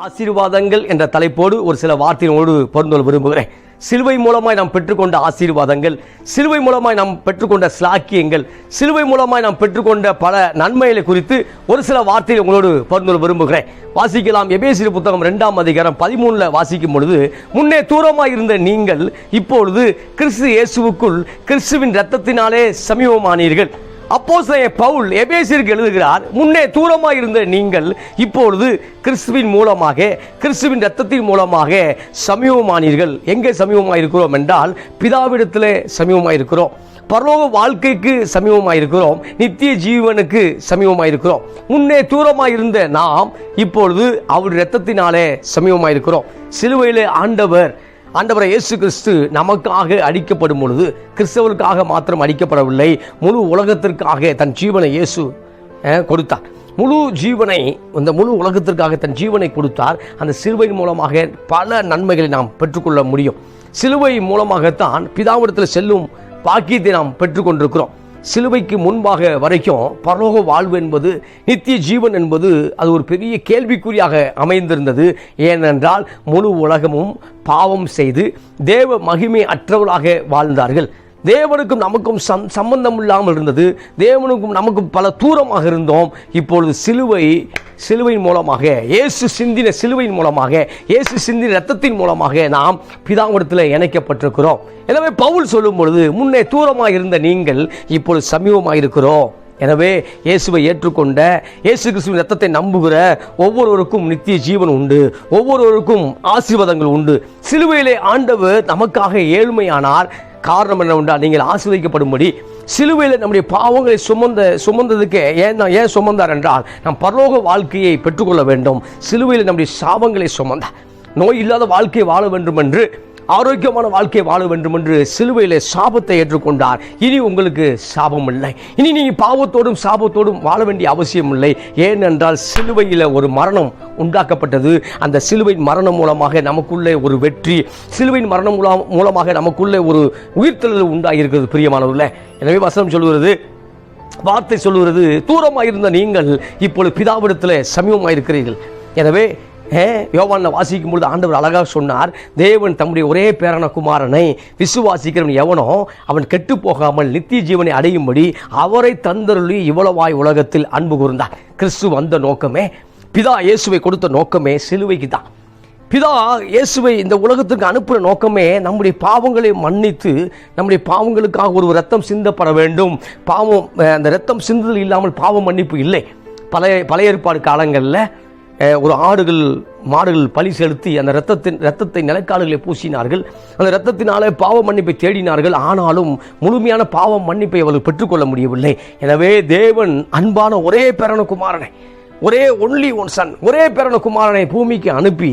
ஆசீர்வாதங்கள் என்ற தலைப்போடு ஒரு சில வார்த்தையோடு பொருந்தொள்ள விரும்புகிறேன். சிலுவை மூலமாய் நாம் பெற்றுக்கொண்ட ஆசீர்வாதங்கள் சிலுவை மூலமாய் நாம் பெற்றுக்கொண்ட ஸ்லாக்கியங்கள் சிலுவை மூலமாய் நாம் பெற்றுக்கொண்ட பல நன்மைகளை குறித்து ஒரு சில வார்த்தையில் உங்களோடு பகிர்ந்து விரும்புகிறேன். வாசிக்கலாம் எபேசிரி புத்தகம் இரண்டாம் அதிகாரம் பதிமூணுல வாசிக்கும் பொழுது முன்னே தூரமாக இருந்த நீங்கள் இப்பொழுது கிறிஸ்து இயேசுவுக்குள் கிறிஸ்துவின் ரத்தத்தினாலே சமீபமானீர்கள். அப்போஸ்தலனாகிய பவுல் எபேசியருக்கு எழுதுகிறார் முன்னே தூரமாக இருந்த நீங்கள் இப்பொழுது கிறிஸ்துவின் மூலமாக கிறிஸ்துவின் ரத்தத்தின் மூலமாக சமீபமானீர்கள் எங்கே சமீபமாக இருக்கிறோம் என்றால் பிதாவிடத்தில் சமீபமாக இருக்கிறோம் பரலோக வாழ்க்கைக்கு சமீபமாக இருக்கிறோம் நித்திய ஜீவனுக்கு சமீபமாக இருக்கிறோம் முன்னே தூரமாக இருந்த நாம் இப்பொழுது அவருடைய ரத்தத்தினாலே சமீபமாக இருக்கிறோம் சிலுவையில் ஆண்டவர் ஆண்டவரை இயேசு கிறிஸ்து நமக்காக அடிக்கப்படும் பொழுது கிறிஸ்தவருக்காக மாத்திரம் அடிக்கப்படவில்லை. முழு உலகத்திற்காக தன் ஜீவனை இயேசு கொடுத்தார். முழு ஜீவனை இந்த முழு உலகத்திற்காக தன் ஜீவனை கொடுத்தார். அந்த சிலுவையின் மூலமாக பல நன்மைகளை நாம் பெற்றுக்கொள்ள முடியும். சிலுவை மூலமாகத்தான் பிதாவிடத்தில் செல்லும் பாக்கியத்தை நாம் பெற்றுக்கொண்டிருக்கிறோம். சிலுவைக்கு முன்பாக வரைக்கும் பரலோக வாழ்வு என்பது நித்திய ஜீவன் என்பது அது ஒரு பெரிய கேள்விக்குறியாக அமைந்திருந்தது. ஏனென்றால் முழு உலகமும் பாவம் செய்து தேவ மகிமை அற்றவர்களாக வாழ்ந்தார்கள். தேவனுக்கும் நமக்கும் சம் சம்பந்தம் இல்லாமல் இருந்தது. தேவனுக்கும் நமக்கும் பல தூரமாக இருந்தோம். இப்பொழுது சிலுவை சிலுவையின் மூலமாக இயேசு சிந்தின சிலுவையின் மூலமாக இயேசு சிந்தின ரத்தத்தின் மூலமாக நாம் பிதாவிடத்தில் இணைக்கப்பட்டிருக்கிறோம். எனவே பவுல் சொல்லும் பொழுது முன்னே தூரமாக இருந்த நீங்கள் இப்பொழுது சமீபமாக இருக்கிறோம் எனவே இயேசுவை ஏற்றுக்கொண்ட இயேசு கிறிஸ்துவின் ரத்தத்தை நம்புகிற ஒவ்வொருவருக்கும் நித்திய ஜீவன் உண்டு ஒவ்வொருவருக்கும் ஆசீர்வாதங்கள் உண்டு. சிலுவையிலே ஆண்டவர் நமக்காக ஏழ்மையானார். காரணம் என்னவென்றால் நீங்கள் ஆசிர்வதிக்கப்படும்படி சிலுவையில் நம்முடைய பாவங்களை சுமந்த சுமந்ததுக்கு ஏன் நான் ஏன் சுமந்தார் என்றால் நாம் பரலோக வாழ்க்கையை பெற்றுக்கொள்ள வேண்டும். சிலுவையில் நம்முடைய சாபங்களை சுமந்தார். நோய் இல்லாத வாழ்க்கையை வாழ வேண்டும் என்று ஆரோக்கியமான வாழ்க்கையை வாழ வேண்டும் என்று சிலுவையில் சாபத்தை ஏற்றுக்கொண்டார். இனி உங்களுக்கு சாபம் இல்லை இனி நீங்கள் பாவத்தோடும் சாபத்தோடும் வாழ வேண்டிய அவசியம் இல்லை ஏனென்றால் சிலுவையில் ஒரு மரணம் உண்டாக்கப்பட்டது. அந்த சிலுவையின் மரணம் மூலமாக நமக்குள்ளே ஒரு வெற்றி சிலுவையின் மரணம் மூலம் மூலமாக நமக்குள்ளே ஒரு உயிர்த்தெழுதல் உண்டாகியிருக்கிறது பிரியமானவர்களே. எனவே வசனம் சொல்கிறது வார்த்தை சொல்லுவது தூரமாக இருந்த நீங்கள் இப்பொழுது பிதாவிடத்தில் சமீபமாக இருக்கிறீர்கள் எனவே ஏ யோவான்ல வாசிக்கும் பொழுது ஆண்டவர் அழகாக சொன்னார் தேவன் தம்முடைய ஒரே பேரன குமாரனை விசுவாசிக்கிறவன் எவனோ அவன் கெட்டு போகாமல் நித்திய ஜீவனை அடையும்படி அவரை தந்தருளி இவ்வளவாய் உலகத்தில் அன்பு கூர்ந்தார். கிறிஸ்து வந்த நோக்கமே பிதா இயேசுவை கொடுத்த நோக்கமே சிலுவைக்கு தான். பிதா இயேசுவை இந்த உலகத்துக்கு அனுப்புகிற நோக்கமே நம்முடைய பாவங்களை மன்னித்து நம்முடைய பாவங்களுக்காக ஒரு ரத்தம் சிந்தப்பட வேண்டும். பாவம் அந்த ரத்தம் சிந்துதல் இல்லாமல் பாவம் மன்னிப்பு இல்லை. பழைய பழைய ஏற்பாடு காலங்களில் ஒரு ஆடுகள் மாடுகள் பலி செலுத்தி அந்த ரத்தத்தின் ரத்தத்தை நிலைக்காடுகளை பூசினார்கள். அந்த ரத்தத்தினாலே பாவ மன்னிப்பை தேடினார்கள். ஆனாலும் முழுமையான பாவ மன்னிப்பை அவர்கள் பெற்றுக்கொள்ள முடியவில்லை. எனவே தேவன் அன்பான ஒரே பேரன குமாரனை ஒரே ஒன்லி ஒன் சன் ஒரே பேரன குமாரனை பூமிக்கு அனுப்பி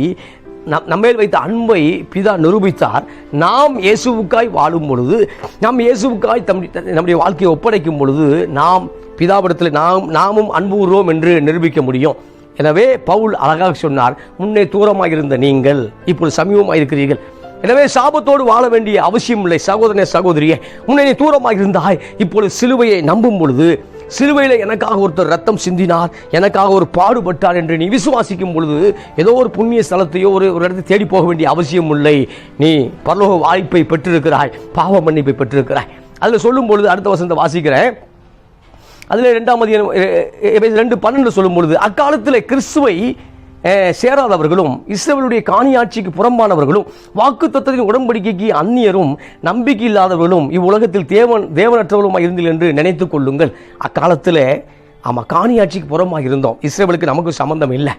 நம் நம்மேல் வைத்த அன்பை பிதா நிரூபித்தார். நாம் இயேசுவுக்காய் வாழும் பொழுது நாம் இயேசுவுக்காய் தம் நம்முடைய வாழ்க்கையை ஒப்படைக்கும் பொழுது நாம் பிதாவிடத்தில் நாம் நாமும் அன்பு கூறுவோம் என்று நிரூபிக்க முடியும். எனவே பவுல் அழகாக சொன்னார் முன்னே தூரமாக இருந்த நீங்கள் இப்போது சமீபமாக இருக்கிறீர்கள் எனவே சாபத்தோடு வாழ வேண்டிய அவசியம் இல்லை சகோதரனே சகோதரியே. முன்னே நீ தூரமாக இருந்தாய் இப்பொழுது சிலுவையை நம்பும் பொழுது சிலுவையில் எனக்காக ஒருத்தர் ரத்தம் சிந்தினார் எனக்காக ஒரு பாடுபட்டார் என்று நீ விசுவாசிக்கும் பொழுது ஏதோ ஒரு புண்ணிய ஸ்தலத்தையோ ஒரு ஒரு இடத்தை தேடி போக வேண்டிய அவசியம் இல்லை. நீ பரலோக வாய்ப்பை பெற்றிருக்கிறாய் பாவ மன்னிப்பை பெற்றிருக்கிறாய். அதில் சொல்லும் பொழுது அடுத்த வசந்த வாசிக்கிறேன். அதில் ரெண்டாம் அதிகாரம் ரெண்டு பன்னெண்டு சொல்லும் பொழுது அக்காலத்தில் கிறிஸ்துவை சேராதவர்களும் இஸ்ரவேலுடைய காணியாட்சிக்கு புறம்பானவர்களும் வாக்கு தத்துவத்தின் உடன்படிக்கைக்கு அந்நியரும் நம்பிக்கை இல்லாதவர்களும் இவ்வுலகத்தில் தேவன் தேவனற்றவர்களுமாக இருந்தீர்கள் என்று நினைத்துக் கொள்ளுங்கள். அக்காலத்தில் ஆமாம் காணியாட்சிக்கு புறமாக இருந்தோம். இஸ்ரேலுக்கு நமக்கு சம்பந்தம் இல்லை.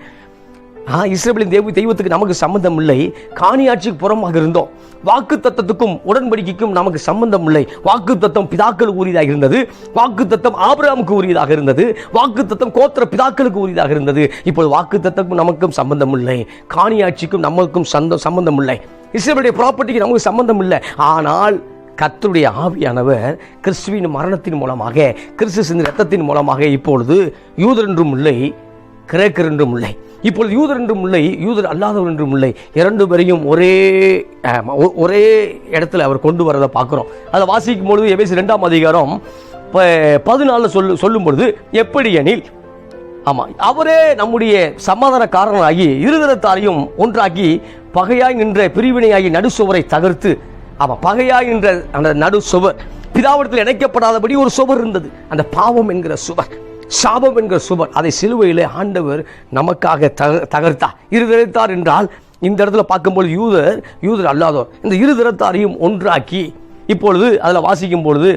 ஆ இஸ்ரேலின் தெய்வத்துக்கு நமக்கு சம்பந்தம் இல்லை காணியாட்சிக்கு புறமாக இருந்தோம். வாக்கு தத்தத்துக்கும் உடன்படிக்கைக்கும் நமக்கு சம்பந்தம் இல்லை வாக்கு தத்தம் பிதாக்கள் உரியதாக இருந்தது. வாக்கு தத்தம் ஆபிரகாமுக்கு உரியதாக இருந்தது. வாக்கு தத்தம் கோத்திர பிதாக்களுக்கு உரியதாக இருந்தது. இப்போது வாக்கு தத்தக்கும் நமக்கும் சம்பந்தம் இல்லை காணியாட்சிக்கும் நமக்கும் சந்த சம்பந்தம் இல்லை இஸ்ரேலுடைய ப்ராப்பர்ட்டிக்கு நமக்கு சம்பந்தம் இல்லை ஆனால் கர்த்தருடைய ஆவியானவர் கிறிஸ்துவின் மரணத்தின் மூலமாக கிறிஸ்து சிந்தின் ரத்தத்தின் மூலமாக இப்பொழுது யூதர் என்றும் இல்லை கிரேக்கர் என்றும் இல்லை. இப்பொழுது யூதர் என்றும் இல்லை யூதர் அல்லாதவர் என்றும் இல்லை. இரண்டு பேரையும் ஒரே ஒ- ஒரே இடத்துல அவர் கொண்டு வரதை பார்க்குறோம். அதை வாசிக்கும் பொழுது எபேசி ரெண்டாம் அதிகாரம் ப- பதினாலில் சொல்லு சொல்லும் பொழுது எப்படி எனில் ஆமாம் அவரே நம்முடைய சமாதானக்காரனாகி இருதரத்தாரையும் ஒன்றாக்கி பகையாய் நின்ற பிரிவினையாகி நடுசுவரை தகர்த்து ஆமாம் பகையாய் நின்ற அந்த நடு சுவர் பிதாவிடத்தில் இணைக்கப்படாதபடி ஒரு சுவர் இருந்தது. அந்த பாவம் என்கிற சுவர். சாபம் என்கிற சுவர். அதை சிலுவையிலே ஆண்டவர் நமக்காக தக தகர்த்தார். இருதரத்தார் என்றால் இந்த இடத்துல பார்க்கும்போது யூதர் யூதர் அல்லாதோர் இந்த இருதரத்தாரையும் ஒன்றாக்கி இப்பொழுது அதில் வாசிக்கும் பொழுது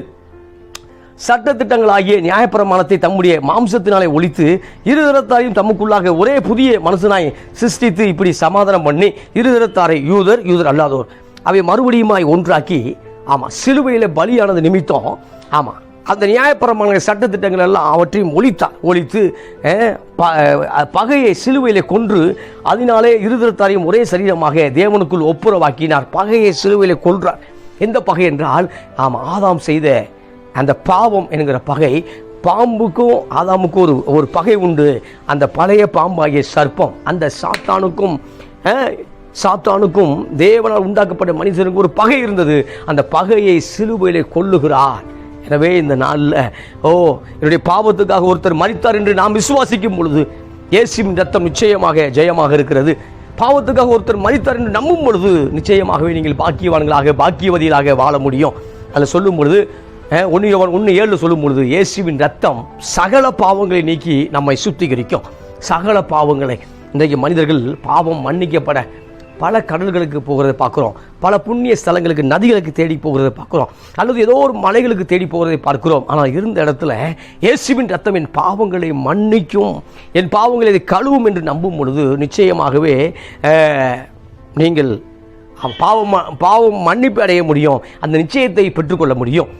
சட்டத்திட்டங்களாகிய நியாயப்பிரமாணத்தை தம்முடைய மாம்சத்தினாலே ஒழித்து இருதரத்தாரையும் தமக்குள்ளாக ஒரே புதிய மனசனாய் சிருஷ்டித்து இப்படி சமாதானம் பண்ணி இருதரத்தாரை யூதர் யூதர் அல்லாதோர் அவை மறுபடியுமாய் ஒன்றாக்கி ஆமாம் சிலுவையில் பலியானது நிமித்தம் ஆமாம் அந்த நியாயப்பிரமாண சட்டத்திட்டங்கள் எல்லாம் அவற்றையும் ஒழித்தார் ஒழித்து ப- பகையை சிலுவையில் கொன்று அதனாலே இருதரத்தாரையும் ஒரே சரீரமாக தேவனுக்குள் ஒப்புரவாக்கினார். பகையை சிலுவையில் கொன்றார் எந்த பகை என்றால் நாம் ஆதாம் செய்த அந்த பாவம் என்கிற பகை பாம்புக்கும் ஆதாமுக்கும் ஒரு ஒரு பகை உண்டு. அந்த பழைய பாம்பாகிய சர்ப்பம் அந்த சாத்தானுக்கும் சாத்தானுக்கும் தேவனால் உண்டாக்கப்பட்ட மனிதனுக்கு ஒரு பகை இருந்தது. அந்த பகையை சிலுவையிலே கொள்ளுகிறார் எனவே இந்த நாளில் ஓ என்னுடைய பாவத்துக்காக ஒருத்தர் மறித்தார் என்று நாம் விசுவாசிக்கும் பொழுது இயேசுவின் ரத்தம் நிச்சயமாக ஜெயமாக இருக்கிறது. பாவத்துக்காக ஒருத்தர் மறித்தார் என்று நம்பும் பொழுது நிச்சயமாகவே நீங்கள் பாக்கியவான்களாக பாக்கியவதிகளாக வாழ முடியும். அதில் சொல்லும் பொழுது ஒன்று ஒன்று ஏழு சொல்லும் பொழுது இயேசுவின் ரத்தம் சகல பாவங்களை நீக்கி நம்மை சுத்திகரிக்கும். சகல பாவங்களை. இன்றைக்கு மனிதர்கள் பாவம் மன்னிக்கப்பட பல கடல்களுக்கு போகிறதை பார்க்குறோம். பல புண்ணிய ஸ்தலங்களுக்கு நதிகளுக்கு தேடி போகிறதை பார்க்குறோம். அல்லது ஏதோ ஒரு மலைகளுக்கு தேடி போகிறதை பார்க்கிறோம். ஆனால் இருந்த இடத்துல இயேசுவின் ரத்தம் என் பாவங்களை மன்னிக்கும் என் பாவங்களை கழுவும் என்று நம்பும் பொழுது நிச்சயமாகவே நீங்கள் பாவம் பாவம் மன்னிப்பு அடைய முடியும். அந்த நிச்சயத்தை பெற்றுக்கொள்ள முடியும்.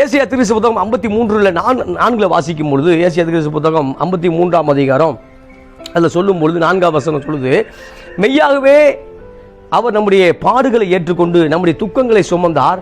ஏசியா திருசு புத்தகம் ஐம்பத்தி மூன்றில் நான் நான்கில் வாசிக்கும் பொழுது ஏசியா திருசு புத்தகம் ஐம்பத்தி மூன்றாம் அதிகாரம் அதில் சொல்லும் பொழுது நான்காம் வசனம் சொல்லுது மெய்யாகவே அவர் நம்முடைய பாடுகளை ஏற்றுக்கொண்டு நம்முடைய துக்கங்களை சுமந்தார்.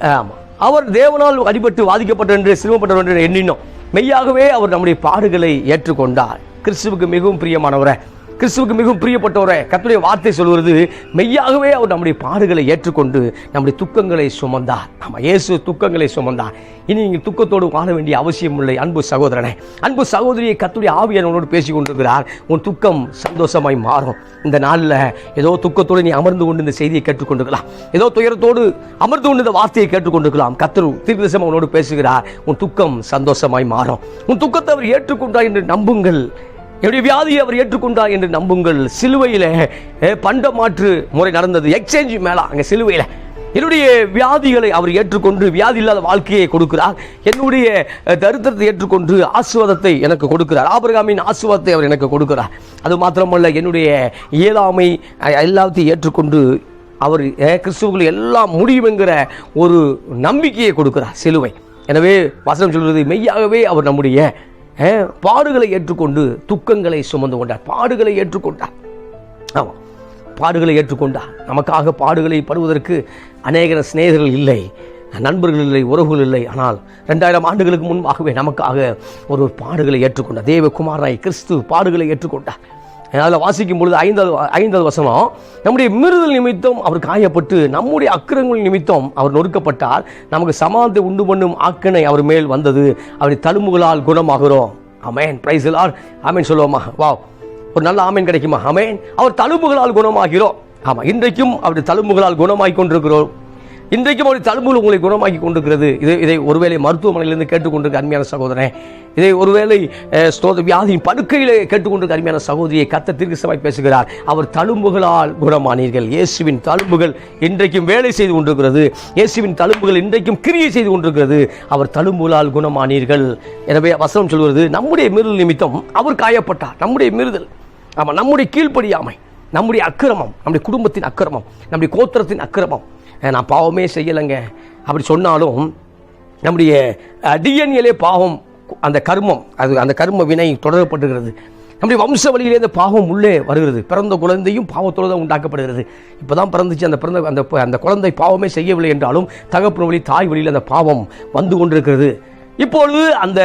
ஆமாம் அவர் தேவனால் அடிபட்டு வாதிக்கப்பட்டார் என்று சிரமப்பட்டவர் என்று எண்ணினோம். மெய்யாகவே அவர் நம்முடைய பாடுகளை ஏற்றுக்கொண்டார். கிறிஸ்துவுக்கு மிகவும் பிரியமானவரை கிறிஸ்துவுக்கு மிகவும் பிரியப்பட்டவரே கத்துடைய வார்த்தை சொல்வது மெய்யாகவே அவர் நம்முடைய பாடுகளை ஏற்றுக்கொண்டு நம்முடைய துக்கங்களை சுமந்தார். நம்ம இயேசு துக்கங்களை சுமந்தார். இனி நீங்கள் துக்கத்தோடு வாழ வேண்டிய அவசியம் இல்லை அன்பு சகோதரனே. அன்பு சகோதரியை கத்துடைய ஆவியானவரோடு பேசி கொண்டிருக்கிறார். உன் துக்கம் சந்தோஷமாய் மாறும். இந்த நாளில் ஏதோ துக்கத்தோடு நீ அமர்ந்து கொண்டு இந்த செய்தியை கேட்டுக்கொண்டிருக்கலாம் ஏதோ துயரத்தோடு அமர்ந்து கொண்டு இந்த வார்த்தையை கேட்டுக்கொண்டிருக்கலாம் கர்த்தர் தீர்க்கதரிசனம் அவனோடு பேசுகிறார். உன் துக்கம் சந்தோஷமாய் மாறும். உன் துக்கத்தை அவர் ஏற்றுக்கொண்டார் என்று நம்புங்கள். என்னுடைய வியாதியை அவர் ஏற்றுக்கொண்டார் என்று நம்புங்கள். சிலுவையில் பண்ட மாற்று முறை நடந்தது. எக்ஸ்சேஞ்ச் மேலே அங்கே சிலுவையில். என்னுடைய வியாதிகளை அவர் ஏற்றுக்கொண்டு வியாதி இல்லாத வாழ்க்கையை கொடுக்கிறார். என்னுடைய தரித்திரத்தை ஏற்றுக்கொண்டு ஆசுவாதத்தை எனக்கு கொடுக்கிறார். ஆபிரகாமின் ஆசுவாதத்தை அவர் எனக்கு கொடுக்கிறார். அது மாத்திரமல்ல என்னுடைய இயலாமை எல்லாத்தையும் ஏற்றுக்கொண்டு அவர் கிறிஸ்துவர்கள் கிறிஸ்துவுக்குள் எல்லாம் முடியும் என்கிற ஒரு நம்பிக்கையை கொடுக்கிறார் சிலுவை. எனவே வசனம் சொல்வது மெய்யாகவே அவர் நம்முடைய பாடுகளை ஏற்றுக்கொண்டு துக்கங்களை சுமந்து கொண்டார். பாடுகளை ஏற்றுக்கொண்டார். ஆமாம். பாடுகளை ஏற்றுக்கொண்டார். நமக்காக பாடுகளை படுவதற்கு அநேக சிநேகர்கள் இல்லை நண்பர்கள் இல்லை உறவுகள் இல்லை. ஆனால் ரெண்டாயிரம் ஆண்டுகளுக்கு முன்பாகவே நமக்காக ஒரு பாடுகளை ஏற்றுக்கொண்டார். தேவகுமாராய் கிறிஸ்து பாடுகளை ஏற்றுக்கொண்டார். அதில் வாசிக்கும் பொழுது ஐந்தாவது ஐந்தாவது வசனம் நம்முடைய மீறுதல் நிமித்தம் அவர் காயப்பட்டு நம்முடைய அக்கிரங்கள் நிமித்தம் அவர் நொறுக்கப்பட்டார். நமக்கு சமானத்தை உண்டு பண்ணும் ஆக்கனை அவர் மேல் வந்தது. அவருடைய தழும்புகளால் குணமாகிறோம். அமேன் பிரைஸ் ஆமேன் சொல்லுவோமா? வா ஒரு நல்ல ஆமீன் கிடைக்குமா? அமேன் அவர் தழும்புகளால் குணமாகிறோம். ஆமாம் இன்றைக்கும் அவருடைய தழும்புகளால் குணமாகி கொண்டிருக்கிறோம். இன்றைக்கும் அவருடைய தழும்புகள் உங்களை குணமாக்கி கொண்டிருக்கிறது. இது இதை ஒருவேளை மருத்துவமனையிலிருந்து கேட்டுக்கொண்டிருக்க அருமையான சகோதரன் இதை ஒருவேளை ஸ்தோத வியாதியின் படுக்கையிலே கேட்டுக்கொண்டிருக்க அருமையான சகோதரியை கத்த தீர்க்கசமாய் பேசுகிறார். அவர் தழும்புகளால் குணமானீர்கள். இயேசுவின் தழும்புகள் இன்றைக்கும் வேலை செய்து கொண்டிருக்கிறது. இயேசுவின் தழும்புகள் இன்றைக்கும் கிரியை செய்து கொண்டிருக்கிறது. அவர் தழும்புகளால் குணமானீர்கள். எனவே வசனம் சொல்வது நம்முடைய மீறுதல் நிமித்தம் அவர் காயப்பட்டார். நம்முடைய மீறுதல். ஆமாம் நம்முடைய கீழ்ப்படியாமை நம்முடைய அக்கிரமம் நம்முடைய குடும்பத்தின் அக்கிரமம் நம்முடைய கோத்திரத்தின் அக்கிரமம் நான் பாவமே செய்யலைங்க. அப்படி சொன்னாலும் நம்முடைய டிஎன்ஏலே பாவம் அந்த கர்மம் அது அந்த கர்ம வினை தொடரப்பட்டுகிறது. நம்முடைய வம்ச வழியிலே அந்த பாவம் உள்ளே வருகிறது. பிறந்த குழந்தையும் பாவத்தோடு தான் உண்டாக்கப்படுகிறது. இப்போ தான் பிறந்துச்சு. அந்த பிறந்த அந்த அந்த குழந்தை பாவமே செய்யவில்லை என்றாலும் தகப்பன் வழி தாய் வழியில் அந்த பாவம் வந்து கொண்டிருக்கிறது. இப்பொழுது அந்த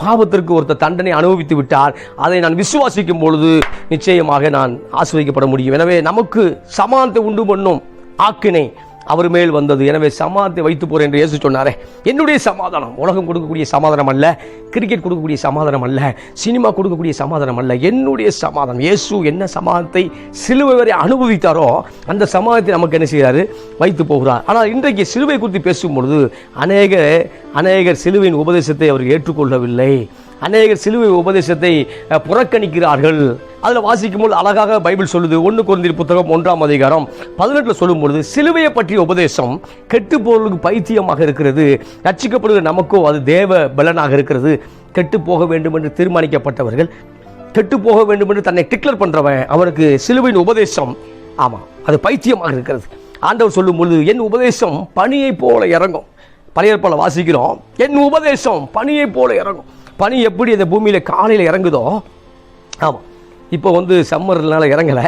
பாவத்திற்கு ஒருத்தர் தண்டனை அனுபவித்து விட்டால் அதை நான் விசுவாசிக்கும் பொழுது நிச்சயமாக நான் ஆசிரியக்கப்பட முடியும். எனவே நமக்கு சமானத்தை உண்டு பண்ணும் ஆக்கினை அவர் மேல் வந்தது. எனவே சமாதானத்தை வைத்து போறேன் என்று இயேசு சொன்னாரே. என்னுடைய சமாதானம். உலகம் கொடுக்கக்கூடிய சமாதானம் அல்ல. கிரிக்கெட் கொடுக்கக்கூடிய சமாதானம் அல்ல. சினிமா கொடுக்கக்கூடிய சமாதானம் அல்ல. என்னுடைய சமாதானம். இயேசு என்ன சமாதானத்தை சிலுவை வரை அனுபவித்தாரோ அந்த சமாதானத்தை நமக்கு என்ன செய்கிறாரு? வைத்து போகிறார். ஆனால் இன்றைக்கு சிலுவை குறித்து பேசும் பொழுது அநேக அநேகர் சிலுவையின் உபதேசத்தை அவர் ஏற்றுக்கொள்ளவில்லை. அநேகர் சிலுவை உபதேசத்தை புறக்கணிக்கிறார்கள். அதில் வாசிக்கும் போது அழகாக பைபிள் சொல்லுது ஒன்று குழந்தை புத்தகம் ஒன்றாம் அதிகாரம் பதினெட்டில் சொல்லும் பொழுது சிலுவையை பற்றிய உபதேசம் கெட்டு போவர்களுக்கு பைத்தியமாக இருக்கிறது. ரச்சிக்கப்படுகிற நமக்கோ அது தேவ பலனாக இருக்கிறது. கெட்டு போக வேண்டும் என்று தீர்மானிக்கப்பட்டவர்கள் கெட்டு போக வேண்டும் என்று தன்னை டிக்ளர் பண்ணுறவன் அவனுக்கு சிலுவையின் உபதேசம். ஆமாம் அது பைத்தியமாக இருக்கிறது. ஆண்டவர் சொல்லும் பொழுது என் உபதேசம் பணியை போல இறங்கும். பழைய போல வாசிக்கிறோம் என் உபதேசம் பணியை போல இறங்கும். பனி எப்படி இந்த பூமியில் காலையில் இறங்குதோ ஆமாம் இப்போ வந்து சம்மர்னால இறங்கலை.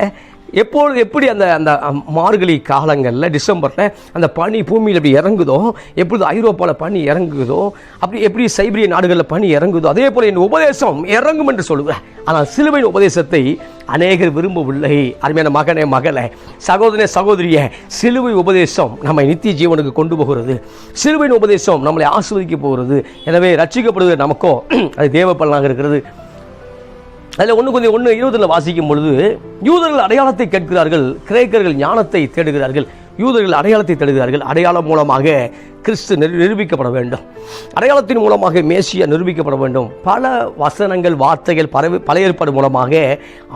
எப்பொழுது எப்படி அந்த அந்த மார்கழி காலங்களில் டிசம்பரில் அந்த பனி பூமியில் எப்படி இறங்குதோ எப்பொழுது ஐரோப்பாவில் பனி இறங்குதோ அப்படி எப்படி சைபரிய நாடுகளில் பனி இறங்குதோ அதே போல் என் உபதேசம் இறங்கும் என்று சொல்லுவேன். ஆனால் சிலுவையின் உபதேசத்தை அநேகர் விரும்பவில்லை. அருமையான மகனே மகளே சகோதரனே சகோதரிய சிலுவை உபதேசம் நம்மை நித்திய ஜீவனுக்கு கொண்டு போகிறது. சிலுவையின் உபதேசம் நம்மளை ஆஸ்வதிக்க போகிறது. எனவே ரட்சிக்கப்படுகிற நமக்கோ அது தேவப்பலனாக இருக்கிறது. அதில் ஒன்று கொஞ்சம் ஒன்று இருபதில் வாசிக்கும் பொழுது யூதர்கள் அடையாளத்தை கேட்கிறார்கள் கிரேக்கர்கள் ஞானத்தை தேடுகிறார்கள் யூதர்கள் அடையாளத்தை தேடுகிறார்கள் அடையாளம் மூலமாக கிறிஸ்து நிரூபிக்கப்பட வேண்டும். அடையாளத்தின் மூலமாக மேசியா நிரூபிக்கப்பட வேண்டும். பல வசனங்கள் வார்த்தைகள் பரவி பழைய ஏற்பாடு மூலமாக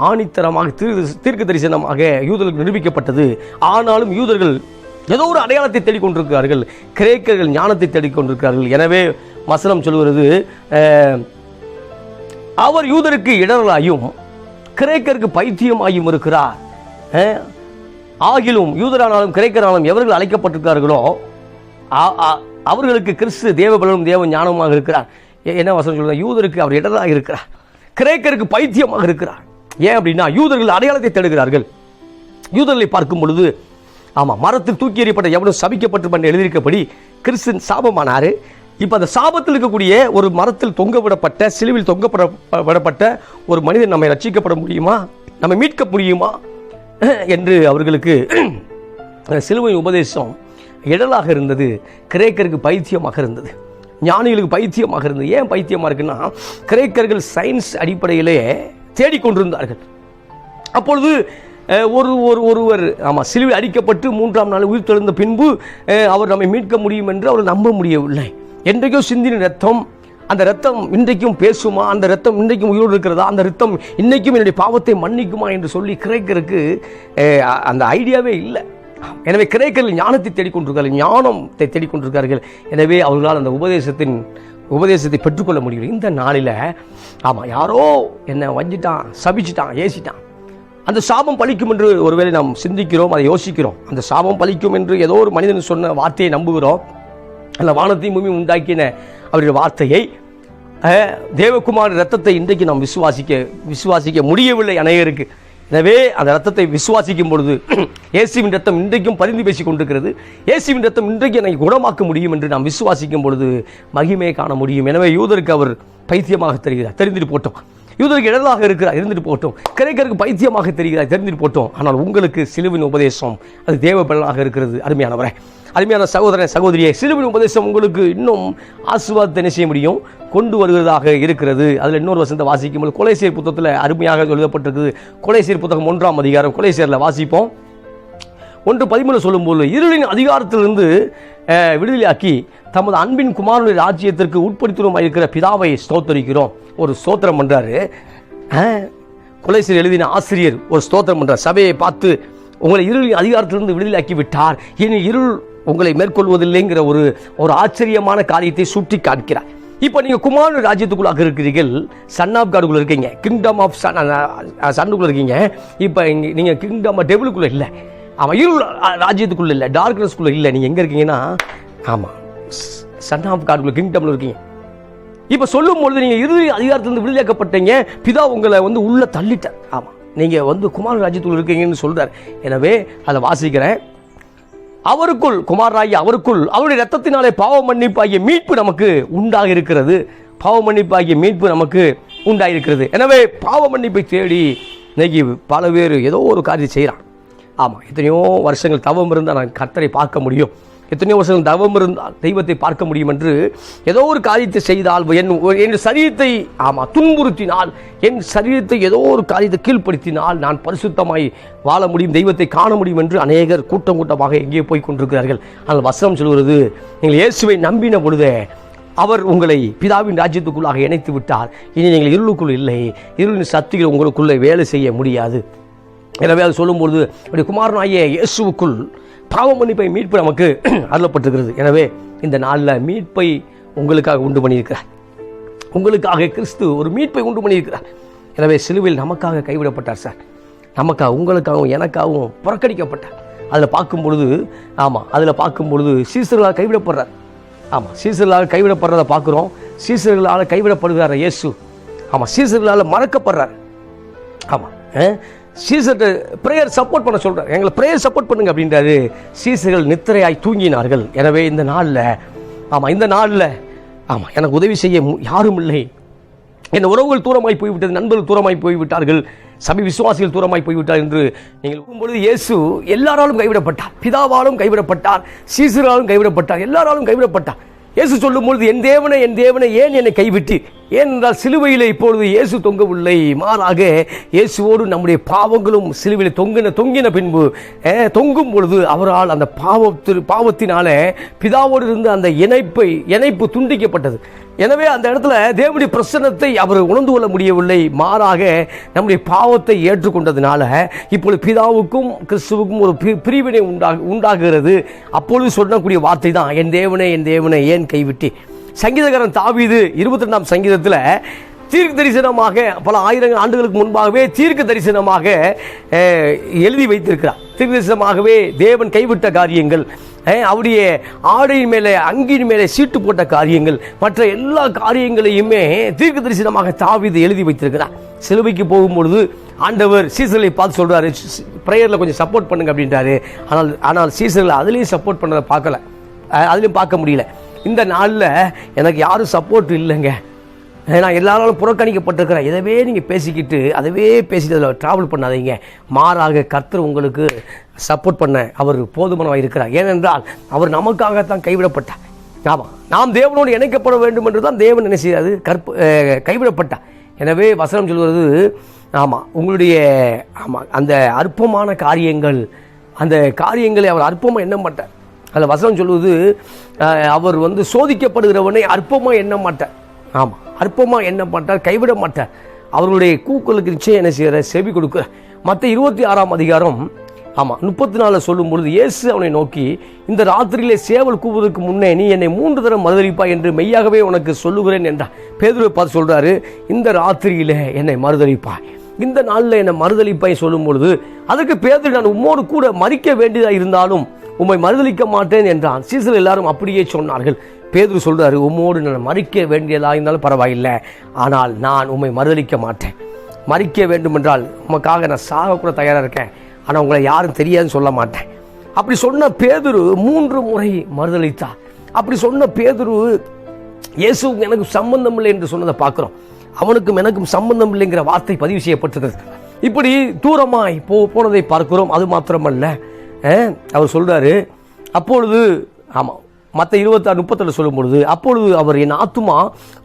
ஆணித்தரமாக தீர்க்கு தீர்க்க தரிசனமாக யூதர்களுக்கு நிரூபிக்கப்பட்டது. ஆனாலும் யூதர்கள் ஏதோ ஒரு அடையாளத்தை தேடிக்கொண்டிருக்கிறார்கள் கிரேக்கர்கள் ஞானத்தை தேடிக்கொண்டிருக்கிறார்கள். எனவே வசனம் சொல்கிறது அவர் யூதருக்கு இடரலாயும் கிரேக்கருக்கு பைத்தியமாயும் இருக்கிறார். ஆகிலும் யூதரானாலும் கிரேக்கரானாலும் எவர்கள் அழைக்கப்பட்டிருக்கிறார்களோ அவர்களுக்கு கிறிஸ்து தேவபலனும் தேவ ஞானமாக இருக்கிறார். என்ன வசனம் சொல்லுங்க யூதருக்கு அவர் இடராக இருக்கிறார். கிரேக்கருக்கு பைத்தியமாக இருக்கிறார். ஏன் அப்படின்னா யூதர்கள் அடையாளத்தை தேடுகிறார்கள். யூதர்களை பார்க்கும் பொழுது ஆமாம் மரத்தில் தூக்கி எறியப்பட்ட எவனும் சபிக்கப்பட்டு எழுதியிருக்கபடி கிறிஸ்தன் சாபமானார். இப்போ அந்த சாபத்தில் இருக்கக்கூடிய ஒரு மரத்தில் தொங்க விடப்பட்ட சிலுவில் தொங்கப்பட விடப்பட்ட ஒரு மனிதன் நம்மை ரட்சிக்கப்பட முடியுமா? நம்மை மீட்க முடியுமா? என்று அவர்களுக்கு சிலுவை உபதேசம் இடலாக இருந்தது. கிரேக்கருக்கு பைத்தியமாக இருந்தது. ஞானிகளுக்கு பைத்தியமாக இருந்தது. ஏன் பைத்தியமாக இருக்குன்னா கிரேக்கர்கள் சயின்ஸ் அடிப்படையிலே தேடிக்கொண்டிருந்தார்கள் அப்பொழுது ஒரு ஒரு ஒருவர் ஆமாம் சிலுவை அடிக்கப்பட்டு மூன்றாம் நாள் உயிர் தெழுந்த பின்பு அவர் நம்மை மீட்க முடியும் என்று அவர் நம்ப முடியவில்லை. என்றைக்கும் சிந்தின ரத்தம் அந்த ரத்தம் இன்றைக்கும் பேசுமா அந்த ரத்தம் இன்றைக்கும் உயிரோடு இருக்கிறதா அந்த ரத்தம் இன்றைக்கும் என்னுடைய பாவத்தை மன்னிக்குமா என்று சொல்லி கிரேக்கருக்கு அந்த ஐடியாவே இல்லை. எனவே கிரேக்கர்கள் ஞானத்தை தேடிக்கொண்டிருக்கிறார்கள் ஞானத்தை தேடிக்கொண்டிருக்கிறார்கள். எனவே அவர்களால் அந்த உபதேசத்தின் உபதேசத்தை பெற்றுக்கொள்ள முடியும் இந்த நாளில் ஆமாம் யாரோ என்னை வஞ்சிட்டான் சபிச்சிட்டான் ஏசிட்டான். அந்த சாபம் பழிக்கும் என்று ஒருவேளை நாம் சிந்திக்கிறோம் அதை யோசிக்கிறோம். அந்த சாபம் பழிக்கும் என்று ஏதோ ஒரு மனிதன் சொன்ன வார்த்தையை நம்புகிறோம். அந்த வானத்தையும் பூமி உண்டாக்கின அவருடைய வார்த்தையை தேவகுமார் ரத்தத்தை இன்றைக்கு நாம் விசுவாசிக்க விசுவாசிக்க முடியவில்லை அநேகருக்கு. எனவே அந்த ரத்தத்தை விசுவாசிக்கும் பொழுது இயேசுவின் ரத்தம் இன்றைக்கும் பரிந்து பேசிக் கொண்டிருக்கிறது. இயேசுவின் ரத்தம் இன்றைக்கு என்னை குணமாக்க முடியும் என்று நாம் விசுவாசிக்கும் பொழுது மகிமையை காண முடியும். எனவே யூதருக்கு அவர் பைத்தியமாக தெரிகிறார். தெரிந்துட்டு போட்டோம். யூதருக்கு இடலாக இருக்கிறார். இருந்துட்டு போட்டோம். கிரேக்கருக்கு பைத்தியமாக தெரிகிறார். தெரிந்துட்டு போட்டோம். ஆனால் உங்களுக்கு சிலுவின் உபதேசம் அது தேவ பலனாக இருக்கிறது. அருமையானவரை. அருமையான சகோதரன் சகோதரியை சிறுவின் உபதேசம் உங்களுக்கு இன்னும் ஆசுவாதத்தை என்ன செய்ய முடியும்? கொண்டு வருகிறதாக இருக்கிறது. அதில் இன்னொரு வசந்த வாசிக்கும் போது கொலைசீர் புத்தகத்தில் அருமையாக எழுதப்பட்டிருக்குது. கொலைசீர் புத்தகம் ஒன்றாம் அதிகாரம் கொலைசீரில் வாசிப்போம். ஒன்று பதிமூணு சொல்லும்போது இருளின் அதிகாரத்திலிருந்து விடுதலையாக்கி தமது அன்பின் குமாரனுடைய ராஜ்யத்திற்கு உட்படுத்தணுமாக இருக்கிற பிதாவை ஸ்தோத்தரிக்கிறோம். ஒரு ஸ்தோத்திரம் பண்ணுறாரு கொலைசீர் எழுதின ஆசிரியர் ஒரு ஸ்தோத்திரம் பண்ணுறார் சபையை பார்த்து உங்களை இருளின் அதிகாரத்திலிருந்து விடுதலையாக்கி விட்டார். இனி இருள் உங்களை மேற்கொள்வதில்லைங்கிற ஒரு ஒரு ஆச்சரியமான காரியத்தை சுட்டி காண்கிறார். இப்போ நீங்கள் குமார ராஜ்யத்துக்குள்ளாக இருக்கிறீர்கள். சன் ஆஃப் காடுக்குள்ள இருக்கீங்க. கிங்டம் ஆஃப் சன் சன்னுக்குள்ள இருக்கீங்க. இப்போ இங்கே நீங்கள் கிங்டம் டெபிளுக்குள்ள இல்லை. ஆமாம் இருள் ராஜ்யத்துக்குள்ளே ராஜ்யத்துக்குள்ள இல்லை. டார்க்னஸ்க்குள்ளே இல்லை. நீங்கள் எங்கே இருக்கீங்கன்னா ஆமாம் சன் ஆஃப் காடுக்குள்ள கிங்டமில் இருக்கீங்க. இப்போ சொல்லும் பொழுது நீங்கள் இறுதி அதிகாரத்திலிருந்து விடுதலையாக்கப்பட்டீங்க. பிதா உங்களை வந்து உள்ளே தள்ளிட்டார். ஆமாம் நீங்கள் வந்து குமார ராஜ்யத்துக்குள்ள இருக்கீங்கன்னு சொல்கிறார் எனவே அதை வாசிக்கிறேன். அவருக்குள் குமாராகி அவருக்குள் அவருடைய ரத்தத்தினாலே பாவ மன்னிப்பாகிய மீட்பு நமக்கு உண்டாக இருக்கிறது பாவ மன்னிப்பாகிய மீட்பு நமக்கு உண்டாயிருக்கிறது. எனவே பாவ மன்னிப்பை தேடி இன்னைக்கு பல பேர் ஏதோ ஒரு காரியம் செய்கிறான். ஆமாம் எத்தனையோ வருஷங்கள் தவம் இருந்தால் நான் கர்த்தரை பார்க்க முடியும். எத்தனையோ வருஷங்கள் தவம் இருந்தால் தெய்வத்தை பார்க்க முடியும் என்று ஏதோ ஒரு காரியத்தை செய்தால் என் என் சரீரத்தை ஆமாம் துன்புறுத்தினால் என் சரீரத்தை ஏதோ ஒரு காரியத்தை கீழ்ப்படுத்தினால் நான் பரிசுத்தமாய் வாழ முடியும் தெய்வத்தை காண முடியும் என்று அநேகர் கூட்டம் கூட்டமாக எங்கே போய் கொண்டிருக்கிறார்கள். ஆனால் வசனம் சொல்கிறது நீங்கள் இயேசுவை நம்பின பொழுதே அவர் உங்களை பிதாவின் ராஜ்யத்துக்குள்ளாக இணைத்து விட்டார். இனி நீங்கள் இருளுக்குள் இல்லை. இருளின் சக்திகள் உங்களுக்குள்ளே வேலை செய்ய முடியாது. எனவே அது சொல்லும்பொழுது அப்படி குமாரனாகிய இயேசுவுக்குள் பாவ மன்னிப்பை மீட்பு நமக்கு அருளப்பட்டிருக்கிறது. எனவே இந்த நாளில் மீட்பை உங்களுக்காக உண்டு பண்ணியிருக்கிறார். உங்களுக்காக கிறிஸ்து ஒரு மீட்பை உண்டு பண்ணியிருக்கிறார். எனவே சிலுவையில் நமக்காக கைவிடப்பட்டார் சார். நமக்காக உங்களுக்காகவும் எனக்காகவும் புறக்கணிக்கப்பட்டார். அதில் பார்க்கும் பொழுது ஆமாம் அதில் பார்க்கும் பொழுது சீசர்களால் கைவிடப்படுறார். ஆமாம் சீசர்களால் கைவிடப்படுறதை பார்க்குறோம். சீசர்களால் கைவிடப்படுகிறார் இயேசு. ஆமாம் சீசர்களால் மறக்கப்படுறார். ஆமாம் சீசர்கிட்ட ப்ரேயர் சப்போர்ட் பண்ண சொல்கிறார் எங்களை ப்ரேயர் சப்போர்ட் பண்ணுங்க அப்படின்றாரு. சீசர்கள் நித்திரையாய் தூங்கினார்கள். எனவே இந்த நாளில் ஆமாம் இந்த நாளில் ஆமாம் எனக்கு உதவி செய்ய மு- யாரும் இல்லை. என் உறவுகள் தூரமாய் போய்விட்டது நண்பர்கள் தூரமாய் போய்விட்டார்கள். சபை விசுவாசிகள் தூரமாய் போய்விட்டார் என்று நீங்கள் கூறும்பொழுது இயேசு எல்லாராலும் கைவிடப்பட்டார். பிதாவாலும் கைவிடப்பட்டார். சீசராலும் கைவிடப்பட்டார். எல்லாராலும் கைவிடப்பட்டார். இயேசு சொல்லும்பொழுது என் தேவனை என் தேவனை ஏன் என்னை கைவிட்டு ஏனென்றால் சிலுவையில் இப்பொழுது இயேசு தொங்கவில்லை. மாறாக இயேசுவோடு நம்முடைய பாவங்களும் சிலுவையில் தொங்கின தொங்கின பின்பு தொங்கும் பொழுது அவரால் அந்த பாவத்து பாவத்தினால பிதாவோடு இருந்து அந்த இணைப்பை இணைப்பு துண்டிக்கப்பட்டது. எனவே அந்த இடத்துல தேவனுடைய பிரசன்னத்தை அவர் உணர்ந்து கொள்ள முடியவில்லை. மாறாக நம்முடைய பாவத்தை ஏற்றுக்கொண்டதுனால இப்பொழுது பிதாவுக்கும் கிறிஸ்துவுக்கும் ஒரு பிரிவினை உண்டாக உண்டாகிறது. அப்பொழுது சொல்லக்கூடிய வார்த்தை தான் என் தேவனே என் தேவனே ஏன் கைவிட்டி சங்கீதகரன் தாவீது இருபத்தி ரெண்டாம் சங்கீதத்தில் தீர்க்க தரிசனமாக பல ஆயிரம் ஆண்டுகளுக்கு முன்பாகவே தீர்க்க தரிசனமாக எழுதி வைத்திருக்கிறார். தீர்க்க தரிசனமாகவே தேவன் கைவிட்ட காரியங்கள் அவருடைய ஆடையின் மேலே அங்கியின் மேலே சீட்டு போட்ட காரியங்கள் மற்ற எல்லா காரியங்களையுமே தீர்க்க தரிசனமாக தாவிது எழுதி வைத்திருக்கிறார். சிலுவைக்கு போகும்பொழுது ஆண்டவர் சீசர்களை பார்த்து சொல்கிறாரு ப்ரேயரில் கொஞ்சம் சப்போர்ட் பண்ணுங்க அப்படின்றாரு. ஆனால் ஆனால் சீசர்களை அதுலேயும் சப்போர்ட் பண்ணதை பார்க்கல. அதுலேயும் பார்க்க முடியல. இந்த நாளில் எனக்கு யாரும் சப்போர்ட் இல்லைங்க. நான் எல்லாராலும் புறக்கணிக்கப்பட்டிருக்கிறேன் இதவே நீங்கள் பேசிக்கிட்டு அதவே பேசிட்டு அதில் ட்ராவல் பண்ணாதீங்க. மாறாக கர்த்தர் உங்களுக்கு சப்போர்ட் பண்ண அவர் போதுமானவாக இருக்கிறார். ஏனென்றால் அவர் நமக்காகத்தான் கைவிடப்பட்டார். ஆமாம் நாம் தேவனோடு இணைக்கப்பட வேண்டும் என்று தான் தேவன் என்ன செய்யாது கற்ப கைவிடப்பட்டார். எனவே வசனம் சொல்வது ஆமாம் உங்களுடைய ஆமாம் அந்த அற்பமான காரியங்கள் அந்த காரியங்களை அவர் அற்பமாக என்ன மாட்டார் அதில் வசனம் சொல்வது அவர் வந்து சோதிக்கப்படுகிறவனை அற்பமாக எண்ண மாட்டார். ஆமாம் அற்பமாக எண்ண மாட்டார் கைவிட மாட்டார். அவர்களுடைய கூக்களுக்கு நிச்சயம் என்ன செய்கிற செவி கொடுக்க. மற்ற இருபத்தி ஆறாம் அதிகாரம் ஆமாம் முப்பத்தி நாலில் சொல்லும் பொழுது இயேசு அவனை நோக்கி இந்த ராத்திரியிலே சேவல் கூவுவதற்கு முன்னே நீ என்னை மூன்று தரம் மறுதளிப்பா என்று மெய்யாகவே உனக்கு சொல்லுகிறேன் என்றார். பேதுரை பார்த்து சொல்கிறாரு இந்த ராத்திரியிலே என்னை மறுதளிப்பாய் இந்த நாளில் என்னை மறுதளிப்பாய் சொல்லும் பொழுது அதுக்கு பேதுரு நான் உம்மோடு கூட மறிக்க வேண்டியதாக இருந்தாலும் உம்மை மறுதளிக்க மாட்டேன் என்றான். சீசர் எல்லாரும் அப்படியே சொன்னார்கள். பேதுரு சொல்றாரு உம்மோடு நான் மறிக்க வேண்டியதாக இருந்தாலும் பரவாயில்லை. ஆனால் நான் உம்மை மறுதளிக்க மாட்டேன். மறிக்க வேண்டும் என்றால் உமக்காக நான் சாக கூட தயாராக இருக்கேன். ஆனால் உங்களை யாரும் தெரியாதுன்னு சொல்ல மாட்டேன். அப்படி சொன்ன பேதுரு மூன்று முறை மறுதளித்தார் அப்படி சொன்ன பேதுரு இயேசுக்கு எனக்கு சம்பந்தம் இல்லை என்று சொன்னதை பார்க்குறோம். அவனுக்கும் எனக்கும் சம்பந்தம் இல்லைங்கிற வார்த்தை பதிவு செய்யப்பட்டிருக்கிறது. இப்படி தூரமாய் போ போனதை பார்க்கிறோம். அது மாத்திரமல்ல. அவர் சொல்கிறாரு அப்பொழுது ஆமாம் மற்ற இருபத்தாறு முப்பத்தில் சொல்லும் பொழுது அப்பொழுது அவர் என் ஆத்துமா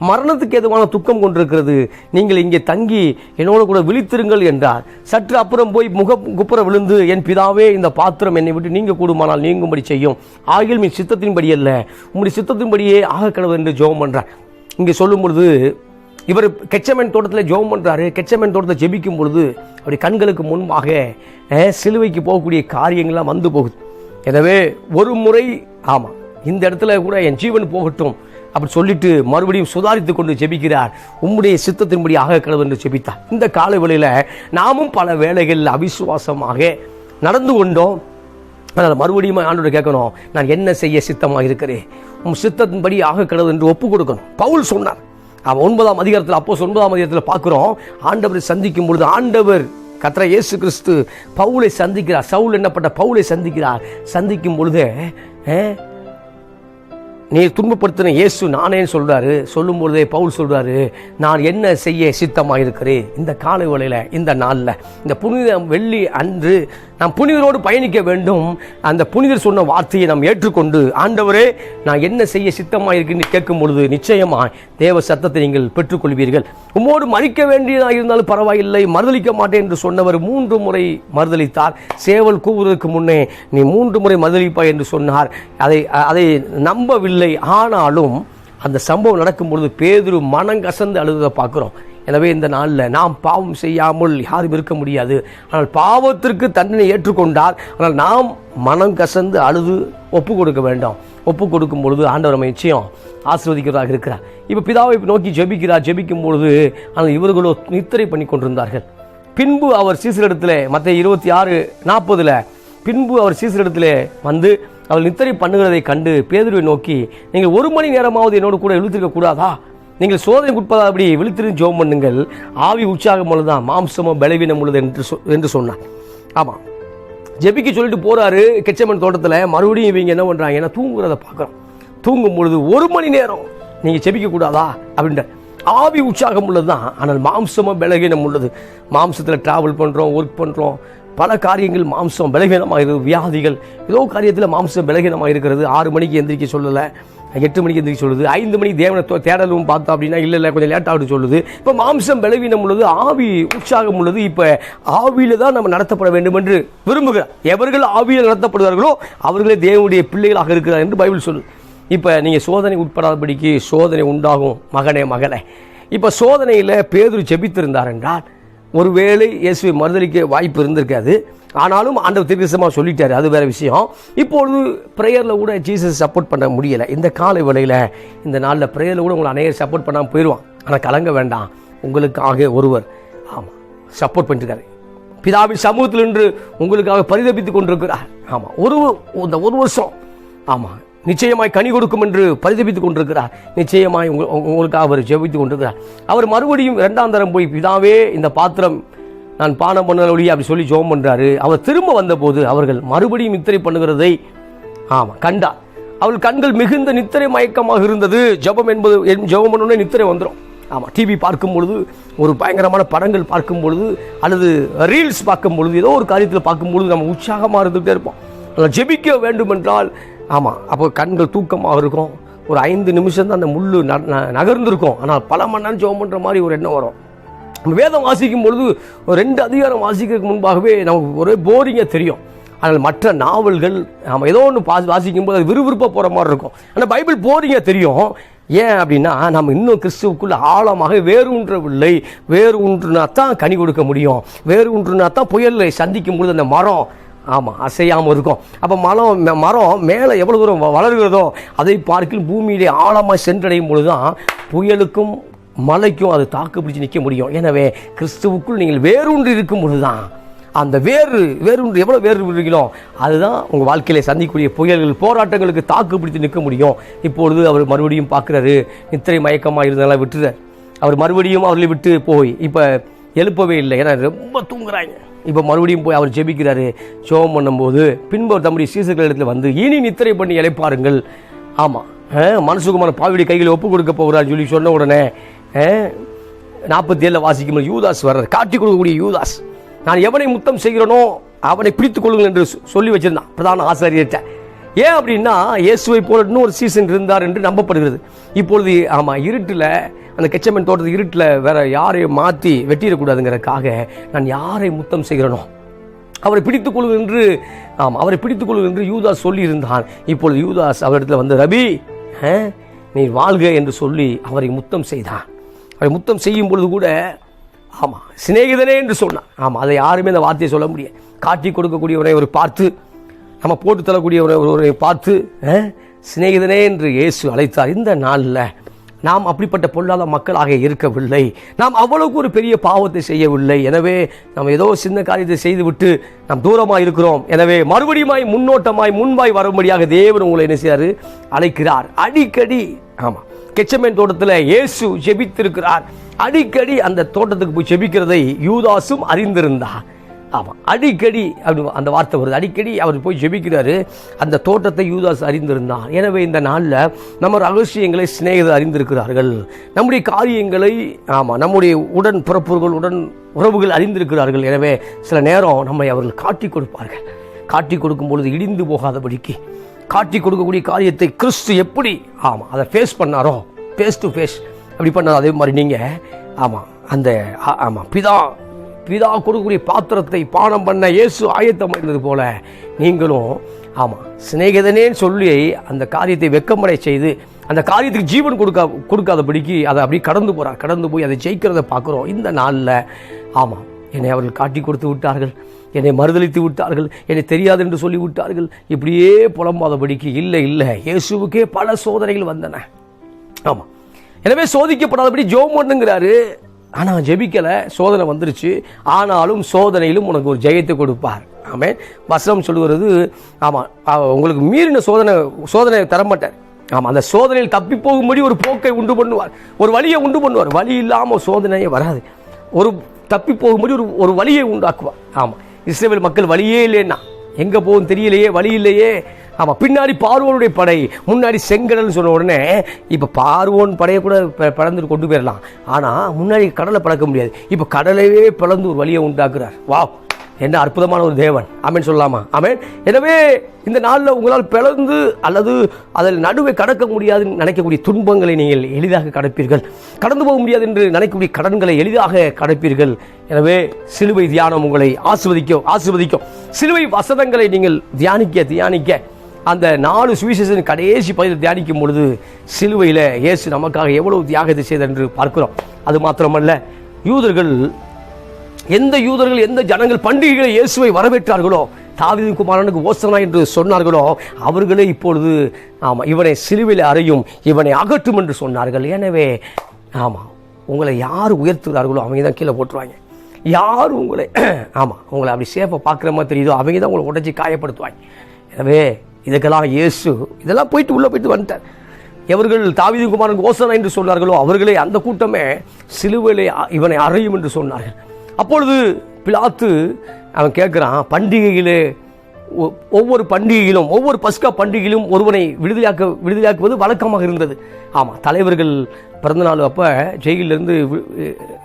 மரணத்துக்கு எதுவான துக்கம் கொண்டிருக்கிறது நீங்கள் இங்கே தங்கி என்னோட கூட விழித்திருங்கள் என்றார். சற்று அப்புறம் போய் முக குப்புற விழுந்து என் பிதாவே இந்த பாத்திரம் என்னை விட்டு நீங்க கூடுமானால் நீங்கும்படி செய்யும். ஆகில் மீன் சித்தத்தின்படி அல்ல உங்களுடைய சித்தத்தின்படியே ஆக கடவுள் என்று ஜெபம் பண்ணுறார் இங்கே சொல்லும் பொழுது இவர் கெச்சமேன் தோட்டத்தில் ஜெபம் பண்ணுறாரு கெச்சமேன் தோட்டத்தில் ஜெபிக்கும் பொழுது அவருடைய கண்களுக்கு முன்பாக சிலுவைக்கு போகக்கூடிய காரியங்கள்லாம் வந்து போகுது. எனவே ஒரு முறை ஆமாம் இந்த இடத்துல கூட என் ஜீவன் போகட்டும் அப்படி சொல்லிட்டு மறுபடியும் சுதாரித்து கொண்டு ஜெபிக்கிறார். உம்முடைய சித்தத்தின்படி ஆக கடவுள் என்று ஜெபித்தார். இந்த கால வேளையில நாமும் பல வேலைகளில் அவிசுவாசமாக நடந்து கொண்டோம். அதனால் மறுபடியும் ஆண்டோட கேட்கணும் நான் என்ன செய்ய சித்தமாக இருக்கிறேன்? உம் சித்தத்தின்படி ஆக கடவுள் என்று ஒப்பு கொடுக்கணும். பவுல் சொன்னார் அவன் ஒன்பதாம் அதிகாரத்தில் அப்போ ஒன்பதாம் அதிகாரத்தில் பார்க்குறோம். ஆண்டவரை சந்திக்கும் பொழுது ஆண்டவர் கத்ரா இயேசு கிறிஸ்து பவுலை சந்திக்கிறார். சவுல் என்னப்பட்ட பவுலை சந்திக்கிறார்? சந்திக்கும் பொழுது நீ துன்பப்படுத்தின இயேசு நானேன்னு சொல்கிறாரு சொல்லும் பொழுதே பவுல் சொல்கிறாரு நான் என்ன செய்ய சித்தமாக இருக்கிறேன் இந்த காலை வேளையில இந்த நாளில். இந்த புனித வெள்ளி அன்று நாம் புனிதரோடு பயணிக்க வேண்டும். அந்த புனிதர் சொன்ன வார்த்தையை நாம் ஏற்றுக்கொண்டு ஆண்டவரே நான் என்ன செய்ய சித்தமாக இருக்குன்னு கேட்கும் பொழுது நிச்சயமா தேவ சத்தத்தை நீங்கள் பெற்றுக்கொள்வீர்கள். உம்மோடு மறிக்க வேண்டியதாக இருந்தாலும் பரவாயில்லை மறுதளிக்க மாட்டேன் என்று சொன்னவர் மூன்று முறை மறுதளித்தார். சேவல் கூவுவதற்கு முன்னே நீ மூன்று முறை மறுதளிப்பாய் என்று சொன்னார். அதை அதை நம்பவில்லை. ஆனாலும் அந்த சம்பவம் நடக்கும் பொழுது பேதுரு மனங்கசந்து அழுததை பார்க்குறோம். எனவே இந்த நாளில் நாம் பாவம் செய்யாமல் யாரும் இருக்க முடியாது. ஆனால் பாவத்திற்கு தண்டனை ஏற்றுக்கொண்டால் ஆனால் நாம் மனம் கசந்து அழுது ஒப்பு கொடுக்க வேண்டாம். ஒப்பு கொடுக்கும் பொழுது ஆண்டவர் நம்ம நிச்சயம் ஆசிர்வதிக்கிறதாக இருக்கிறார். இப்போ பிதாவை நோக்கி ஜெபிக்கிறார். ஜெபிக்கும் பொழுது ஆனால் இவர்களோ நித்திரை பண்ணி கொண்டிருந்தார்கள். பின்பு அவர் சீசரிடத்தில் மற்ற இருபத்தி ஆறு நாற்பதுல பின்பு அவர் சீசரிடத்தில் வந்து அவள் நித்திரை பண்ணுகிறதை கண்டு பேதுருவை நோக்கி நீங்கள் ஒரு மணி நேரமாவது என்னோடு கூட இழுத்திருக்க கூடாதா? நீங்கள் சோதனை அப்படி விழுத்திருந்து ஜோம் பண்ணுங்கள். ஆவி உற்சாகம் உள்ளதான் மாம்சமோ பலவீனம் உள்ளது என்று சொ- என்று சொன்னார் ஆமாம் ஜெபிக்க சொல்லிட்டு போறாரு கெச்சமன் தோட்டத்தில். மறுபடியும் இவங்க என்ன பண்ணுறாங்க ஏன்னா தூங்குறத பார்க்குறோம். தூங்கும் பொழுது ஒரு மணி நேரம் நீங்கள் ஜெபிக்க கூடாதா? அப்படின்ற ஆவி உற்சாகம் உள்ளது தான் ஆனால் மாம்சமோ பலகீனம் உள்ளது. மாம்சத்தில் ட்ராவல் பண்ணுறோம் ஒர்க் பண்ணுறோம் பல காரியங்கள் மாம்சம் பலகீனமாக இருக்குது வியாதிகள் ஏதோ காரியத்தில் மாம்சம் பலகீனமாக இருக்கிறது. ஆறு மணிக்கு எந்திரிக்க சொல்லலை. எட்டு மணிக்கு எந்திரிக்க சொல்லுது. ஐந்து மணிக்கு தேவனை தேடலும் பார்த்தோம் அப்படின்னா இல்லை இல்லை கொஞ்சம் லேட்டாக சொல்லுது. இப்போ மாம்சம் பலவீனம் உள்ளது ஆவி உற்சாகம் உள்ளது. இப்போ ஆவியில் தான் நம்ம நடத்தப்பட வேண்டும் என்று விரும்புகிறார். எவர்கள் ஆவியில் நடத்தப்படுவார்களோ அவர்களே தேவனுடைய பிள்ளைகளாக இருக்கிறார் என்று பைபிள் சொல்லு இப்போ நீங்கள் சோதனை உட்படாதபடிக்கு சோதனை உண்டாகும் மகனே மகளே. இப்போ சோதனையில் பேதுரு செபித்திருந்தார் என்றால் ஒருவேளை இயேசுவை மறுதளிக்க வாய்ப்பு இருந்திருக்காது. ஆனாலும் ஆண்டவர் தீர்க்கசமாக சொல்லிட்டாரு. அது வேற விஷயம். இப்பொழுது ப்ரேயரில் கூட ஜீசஸ் சப்போர்ட் பண்ண முடியலை. இந்த காலை வேளையில் இந்த நாளில் ப்ரேயரில் கூட உங்களை அநேகர் சப்போர்ட் பண்ணாமல் போயிடுவான் ஆனால் கலங்க வேண்டாம். உங்களுக்காக ஒருவர் ஆமாம் சப்போர்ட் பண்ணிருக்காரு. பிதாவின் சமூகத்தில் நின்று உங்களுக்காக பரிதபித்துக் கொண்டிருக்கிறார். ஆமாம் ஒரு இந்த ஒரு வருஷம் ஆமாம் நிச்சயமாய் கனி கொடுக்கும் என்று பரிதபித்துக் கொண்டிருக்கிறார். நிச்சயமாய் உங்க- உங்களுக்காக அவர் ஜெபித்துக் கொண்டிருக்கிறார். அவர் மறுபடியும் இரண்டாம் தரம் போய் பிதாவே இந்த பாத்திரம் நான் பானம் பண்ணலொழி அப்படி சொல்லி ஜெபம் பண்றாரு. அவர் திரும்ப வந்தபோது அவர்கள் மறுபடியும் நித்திரை பண்ணுகிறதை ஆமா கண்டார். அவள் கண்கள் மிகுந்த நித்திரை மயக்கமாக இருந்தது. ஜெபம் என்பது ஜபம் பண்ணோடனே நித்திரை வந்துடும் ஆமாம் டிவி பார்க்கும் பொழுது ஒரு பயங்கரமான படங்கள் பார்க்கும் பொழுது அல்லது ரீல்ஸ் பார்க்கும் பொழுது ஏதோ ஒரு காரியத்தில் பார்க்கும் பொழுது நம்ம உற்சாகமாக இருந்துகிட்டே இருப்போம். ஆனால் ஜெபிக்க வேண்டும் என்றால் ஆமாம் அப்போ கண்கள் தூக்கமாக இருக்கும். ஒரு ஐந்து நிமிஷம் தான் அந்த முள் ந- ந- ஆனால் பல மணி நேரம் பண்ணுற மாதிரி ஒரு எண்ணம் வரும். வேதம் வாசிக்கும் பொழுது ஒரு ரெண்டு அதிகாரம் வாசிக்கிறதுக்கு முன்பாகவே நமக்கு ஒரே போரிங்காக தெரியும். ஆனால் மற்ற நாவல்கள் நம்ம ஏதோ ஒன்று பா வாசிக்கும் போது அது விறுவிறுப்பாக போகிற மாதிரி இருக்கும். ஆனால் பைபிள் போரிங்காக தெரியும். ஏன் அப்படின்னா நம்ம இன்னும் கிறிஸ்துவுக்குள்ள ஆழமாக வேறு ஒன்றவில்லை. வேறு ஒன்றுனா தான் கனி கொடுக்க முடியும். வேறு ஒன்றுனா தான் புயலை சந்திக்கும் பொழுது அந்த மரம் ஆமாம் அசையாமல் இருக்கும். அப்போ மரம் மரம் மேலே எவ்வளோ தூரம் வ- வளர்கிறதோ அதை பார்க்கில் பூமியிலே ஆழமாக சென்றடையும் பொழுது தான் புயலுக்கும் மலைக்கும் அது தாக்கு பிடிச்சு நிற்க முடியும். எனவே கிறிஸ்துவுக்குள் நீங்கள் வேரூன்றி இருக்கும் பொழுது தான் அந்த வேறு வேறு எவ்வளோ வேறு இருக்கீங்களோ அதுதான் உங்கள் வாழ்க்கையில சந்திக்கக்கூடிய புயல்கள் போராட்டங்களுக்கு தாக்கு பிடித்து நிற்க முடியும். இப்பொழுது அவர் மறுபடியும் பார்க்குறாரு நித்திரை மயக்கமாக இருந்ததெல்லாம் விட்டுறார் அவர் மறுபடியும் அவர்களை விட்டு போய். இப்போ எழுப்பவே இல்லை. ஏன்னா ரொம்ப தூங்குறாங்க. இப்போ மறுபடியும் போய் அவர் ஜெபிக்கிறாரு. ஜெபம் பண்ணும்போது பின்பு அவர் தம்முடைய சீசர்கள் இடத்துல வந்து இனி நித்திரை பண்ணி இழைப்பாருங்கள் ஆமாம் மனசுக்குமான பாவியுடைய கைகளை ஒப்பு கொடுக்க போகிறார் சொல்லி சொன்ன உடனே நாற்பத்தி ஏழில் வாசிக்கும் யூதாஸ் வர்றார். காட்டி கொடுக்கக்கூடிய யூதாஸ் நான் எவனை முத்தம் செய்கிறனோ அவனை பிடித்துக் கொள்ளுங்கள் என்று சொ- சொல்லி வச்சிருந்தான் பிரதான ஆசிரியர்கிட்ட. ஏன் அப்படின்னா இயேசுவை போல இன்னொரு சீசன் இருந்தார் என்று நம்பப்படுகிறது. இப்பொழுது ஆமாம் இருட்டில் அந்த கெச்சமன் தோட்டத்து இருட்டில் வேற யாரையும் மாற்றி வெட்டிடக்கூடாதுங்கிறதுக்காக நான் யாரை முத்தம் செய்கிறனோ? அவரை பிடித்துக் கொள்வது என்று ஆம் அவரை பிடித்துக் கொள்வது என்று யூதாஸ் சொல்லியிருந்தான். இப்பொழுது யூதாஸ் அவரிடத்தில் வந்து ரபி நீ வாழ்க என்று சொல்லி அவரை முத்தம் செய்தான். அவரை முத்தம் செய்யும் பொழுது கூட ஆமாம் சிநேகிதனே என்று சொன்னான். ஆமாம் அதை யாருமே அந்த வார்த்தையை சொல்ல முடியாது. காட்டி கொடுக்கக்கூடியவரை ஒரு பார்த்து நம்ம போட்டு தரக்கூடியவரை ஒருவரை பார்த்து ஆ, சிநேகிதனே என்று இயேசு அழைத்தார். இந்த நாளில் நாம் அப்படிப்பட்ட பொல்லாத மக்களாக இருக்கவில்லை. நாம் அவ்வளவுக்கு ஒரு பெரிய பாவத்தை செய்யவில்லை. எனவே நாம் ஏதோ சின்ன காரியத்தை செய்துவிட்டு நாம் தூரமாக இருக்கிறோம். எனவே மறுபடியுமாய் முன்னோட்டமாய் முன்பாய் வரும்படியாக தேவன் உங்களை என்ன செய்யாரு அழைக்கிறார். அடிக்கடி ஆமாம் கெச்சமேன் தோட்டத்தில் இயேசு ஜெபித்திருக்கிறார். அடிக்கடி அந்த தோட்டத்துக்கு போய் ஜெபிக்கிறதை யூதாசும் அறிந்திருந்தார். ஆமாம் அடிக்கடி அப்படி அந்த வார்த்தை வருது. அடிக்கடி அவர் போய் ஜெபிக்கிறாரு. அந்த தோட்டத்தை யூதாஸ் அறிந்திருந்தான். எனவே இந்த நாளில் நம்ம ரகசியங்களை சிநேகிதர் அறிந்திருக்கிறார்கள். நம்முடைய காரியங்களை ஆமாம் நம்முடைய உடன் பிறப்புகள் உடன் உறவுகள் அறிந்திருக்கிறார்கள். எனவே சில நேரம் நம்மை அவர்கள் காட்டி கொடுப்பார்கள். காட்டி கொடுக்கும் பொழுது இடிந்து போகாதபடிக்கு காட்டி கொடுக்கக்கூடிய காரியத்தை கிறிஸ்து எப்படி ஆமாம் அதை ஃபேஸ் பண்ணாரோ? ஃபேஸ் டு ஃபேஸ் அப்படி பண்ணாரோ? அதே மாதிரி நீங்கள் ஆமாம் அந்த ஆ- ஆமாம் பிதா பிதா கொடுக்கக்கூடிய பாத்திரத்தை பானம் பண்ண இயேசு ஆயத்தம் இருந்தது போல நீங்களும் ஆமாம் சிநேகிதனேன்னு சொல்லி அந்த காரியத்தை வெக்கமடை செய்து அந்த காரியத்துக்கு ஜீவன் கொடுக்க கொடுக்காதபடிக்கு அதை அப்படியே கடந்து போகிறார் கடந்து போய் அதை ஜெயிக்கிறத பார்க்குறோம். இந்த நாளில் ஆமாம் என்னை அவர்கள் காட்டி கொடுத்து விட்டார்கள் என்னை மறுதளித்து விட்டார்கள் என்னை தெரியாது என்று சொல்லி விட்டார்கள் இப்படியே புலம்பாதபடிக்கு இல்லை இல்லை. இயேசுவுக்கே பல சோதனைகள் வந்தன. ஆமாம் எனவே சோதிக்கப்படாதபடி ஜோம் பண்ணுங்கிறாரு. ஆனால் ஜெபிக்கலை சோதனை வந்துருச்சு. ஆனாலும் சோதனையிலும் உனக்கு ஒரு ஜெயத்தை கொடுப்பார். ஆமென். வசனம் சொல்லுகிறது ஆமாம் உங்களுக்கு மீறின சோதனை சோதனை தரமாட்டார். ஆமாம் அந்த சோதனையில் தப்பி போகும்படி ஒரு போக்கை உண்டு பண்ணுவார். ஒரு வழியை உண்டு பண்ணுவார். வழி இல்லாமல் சோதனையே வராது. ஒரு தப்பி போகும்படி ஒரு ஒரு வழியை உண்டாக்குவார். ஆமாம் இஸ்ரேல் மக்கள் வழியே இல்லைன்னா. எங்கே போகும் தெரியலையே வழி இல்லையே. ஆமாம் பின்னாடி பார்வோனுடைய படை முன்னாடி செங்கடல்னு சொன்ன உடனே இப்போ பார்வோன் படையை கூட ப- பிளந்து கொண்டு போயிடலாம் ஆனால் முன்னாடி கடலை பழக்க முடியாது. இப்போ கடலையே பிளந்து ஒரு வழியை உண்டாக்குறார். வாவ் என்ன அற்புதமான ஒரு தேவன். அமேன் சொல்லலாமா? அமேன் எனவே இந்த நாளில் உங்களால் பிளந்து அல்லது அதில் நடுவே கடக்க முடியாதுன்னு நினைக்கக்கூடிய துன்பங்களை நீங்கள் எளிதாக கடப்பீர்கள். கடந்து போக முடியாது என்று நினைக்கக்கூடிய கடன்களை எளிதாக கடப்பீர்கள். எனவே சிலுவை தியானம் உங்களை ஆசிர்வதிக்கும் ஆசிர்வதிக்கும். சிலுவை வசதங்களை நீங்கள் தியானிக்க தியானிக்க. அந்த நாலு சுவிசேஷன் கடைசி பகுதியில் தியானிக்கும் பொழுது சிலுவையில் இயேசு நமக்காக எவ்வளவு தியாகத்தை செய்தார் என்று பார்க்கிறோம். அது மாத்திரமல்ல யூதர்கள் எந்த யூதர்கள் எந்த ஜனங்கள் பண்டிகைகளை இயேசுவை வரவேற்றார்களோ தாவீது குமாரனுக்கு ஓசனா என்று சொன்னார்களோ அவர்களே இப்பொழுது ஆமாம் இவனை சிலுவையில் அறையும் இவனை அகற்றும் என்று சொன்னார்கள். எனவே ஆமாம் உங்களை யார் உயர்த்துகிறார்களோ அவங்க தான் கீழே போட்டுருவாங்க. யார் உங்களை ஆமாம் உங்களை அப்படி சேஃபாக பார்க்குற மாதிரி தெரியுதோ அவங்க தான் உங்களை உடச்சி காயப்படுத்துவாங்க. எனவே இதுக்கெல்லாம் இயேசு இதெல்லாம் போயிட்டு உள்ளே போயிட்டு வந்துட்டார். எவர்கள் தாவிதி குமாரன் ஓசனா என்று சொன்னார்களோ அவர்களே அந்த கூட்டமே சிலுவையிலே இவனை அறையும் என்று சொன்னார்கள். அப்பொழுது பிளாத்து அவன் கேட்குறான் பண்டிகையிலே ஒ- ஒவ்வொரு பண்டிகையிலும் ஒவ்வொரு பஸ்கா பண்டிகையிலும் ஒருவனை விடுதலையாக்க விடுதலையாக்குவது வழக்கமாக இருந்தது. ஆமாம் தலைவர்கள் பிறந்தநாள் அப்போ ஜெயிலிருந்து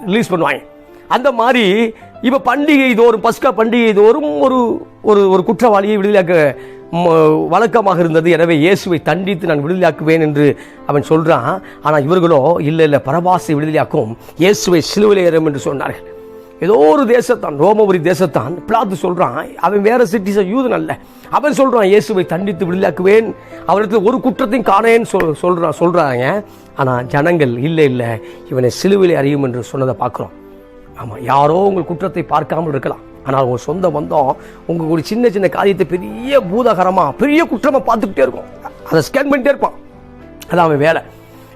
ரிலீஸ் பண்ணுவாங்க. அந்த மாதிரி இப்போ பண்டிகை தோறும் பஸ்கா பண்டிகை தோறும் ஒரு ஒரு ஒரு குற்றவாளியை விடுதலையாக்க வழக்கமாக இருந்தது. எனவே இயேசுவை தண்டித்து நான் விடுதலையாக்குவேன் என்று அவன் சொல்கிறான் ஆனால் இவர்களோ இல்லை இல்லை பரபாசை விடுதலையாக்கும். இயேசுவை சிலுவில் ஏறும் என்று சொன்னார்கள். ஏதோ ஒரு தேசத்தான் ரோமபுரி தேசத்தான் பிளாத்து சொல்கிறான் அவன் வேற சிட்டிஸ் யூதன் அல்ல. அவன் சொல்கிறான் இயேசுவை தண்டித்து விடுதலாக்குவேன் அவரிடத்தில் ஒரு குற்றத்தையும் காணேன்னு சொல் சொல்கிறான் சொல்கிறாங்க ஆனால் ஜனங்கள் இல்லை இல்லை இவனை சிலுவிலை அறியும் என்று சொன்னதை பார்க்குறோம். ஆமாம் யாரோ உங்கள் குற்றத்தை பார்க்காமல் இருக்கலாம். ஆனால் உங்கள் சொந்த பந்தம் உங்கள் ஒரு சின்ன சின்ன காரியத்தை பெரிய பூதகரமாக பெரிய குற்றமாக பார்த்துக்கிட்டே இருக்கும். அதை ஸ்கேன் பண்ணிட்டே இருப்பான். அதான் அவன் வேலை.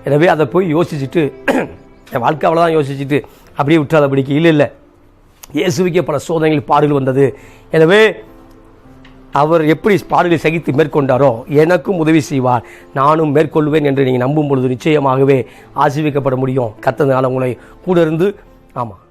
எனவே அதை போய் யோசிச்சுட்டு என் வாழ்க்கை அவ்வளோதான் யோசிச்சுட்டு அப்படியே விட்டுறாதபடிக்கு இல்லை இல்லை. இயேசுவிக்கே பல சோதனைகள் பாடுகள் வந்தது. எனவே அவர் எப்படி பாடுகளை சகித்து மேற்கொண்டாரோ எனக்கும் உதவி செய்வார். நானும் மேற்கொள்வேன் என்று நீங்கள் நம்பும் பொழுது நிச்சயமாகவே ஆசீர்விக்கப்பட முடியும். கத்தனால உங்களை கூட இருந்து ஆமாம்